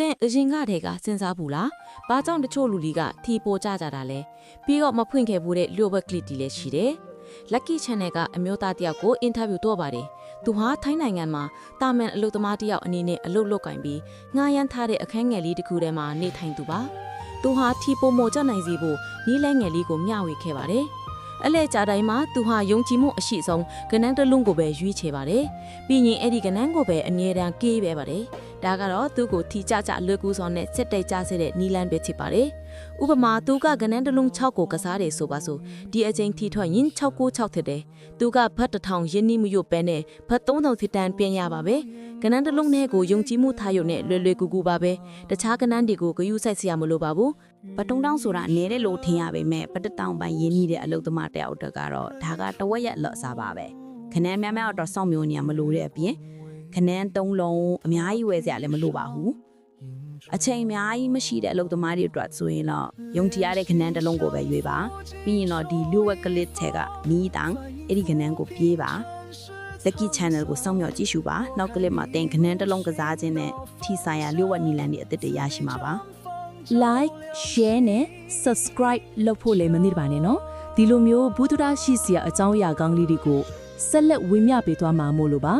သင်အရင်ကတည်းကစဉ်းစားဘူးလားဘာကြောင့်တချို့လူတွေကထီပိုကြကြတာလဲပြီးတော့မဖွင့်ခဲ့ဘူးတဲ့လျှို့ဘက်ကလစ်တီလည်းရှိတယ် Lucky Channel ကအမျိုးသားတစ်ယောက်ကိုအင်တာဗျူးတော့ပါတယ်သူဟာထိုင်းနိုင်ငံမှာတာမန်အလုပ်သမားတစ်ယောက်အနေနဲ့အလုပ်လုပ်ကင်ပြီးငှားရမ်းထားတဲ့အခန်းငယ်လေးတစ်ခုထဲမှာနေထိုင်သူပါသူဟာထီပိုမိုကြနိုင်စီဖို့နီးလဲငယ်လေးကိုမျှဝေခဲ့ပါတယ်အလဲကြတိုင်းမှာသူဟာယုံကြည်မှုအရှိဆုံးကနန်းတစ်လုံးကိုပဲရွေးချယ်ပါတယ်ပြီးရင်အဲ့ဒီကနန်းကိုပဲအမြဲတမ်းကေးပဲပါတယ် ဒါကတော့သူ့ကိုထီကြကြအလွယ်ကူစွာနဲ့စစ်တိုက်ကြစေတဲ့နီလန်ပဲဖြစ်ပါတယ်ဥပမာသူကကနန်းတစ်လုံး6ကိုကစားတယ်ဆိုပါစို့ဒီအချိန်ထီထွက်ရင်696ထစ်တယ်သူကဘတ်တစ်ထောင်ရင်းနှီးမရွတ်ပဲနဲ့ဘတ်3000ထစ်တန်းပြင်ရပါပဲကနန်းတစ်လုံးနဲ့ကိုယုံကြည်မှုထားရုံနဲ့လွယ်လွယ်ကူကူပါပဲတခြားကနန်းတွေကိုဂယုစိုက်စရာမလိုပါဘူးပတုံးတောင်းဆိုတာနဲတယ်လို့ထင်ရပေမဲ့ပတတောင်ပိုင်းရင်းနှီးတဲ့အလုပ်သမားတယောက်အတွက်ကတော့ဒါကတဝက်ရက်လော့စားပါပဲခနန်းများများတော့စောင့်မျိုးနေရမလို့တဲ့အပြင် ခနန်းသုံးလုံးအများကြီးဝယ်စရာလည်းမလိုပါဘူးအချိန်အများကြီးမရှိတဲ့အလုပ်သမားတွေအတွက်ဆိုရင်တော့ယုံကြည်ရတဲ့ခနန်းတစ်လုံးကိုပဲရွေးပါပြီးရင်တော့ဒီလူဝက်ကလစ်ထဲကနီးတောင်အဲ့ဒီခနန်းကိုပြေးပါ Lucky Channel ကိုစောင့်မျှော်ကြည့်ရှုပါနောက်ကလစ်မှာတင်ခနန်းတစ်လုံးကစားခြင်းနဲ့ထိဆိုင်ရာလျှို့ဝှက်နီလန်တွေအသစ်တွေရရှိမှာပါ like share နဲ့ subscribe လုပ်ဖို့လည်းမနစ်ပါနဲ့နော်ဒီလိုမျိုးဘူးတူတာရှိစရာအကြောင်းအရာကောင်းလေးတွေကိုဆက်လက်ဝေမျှပေးသွားမှာမို့လို့ပါ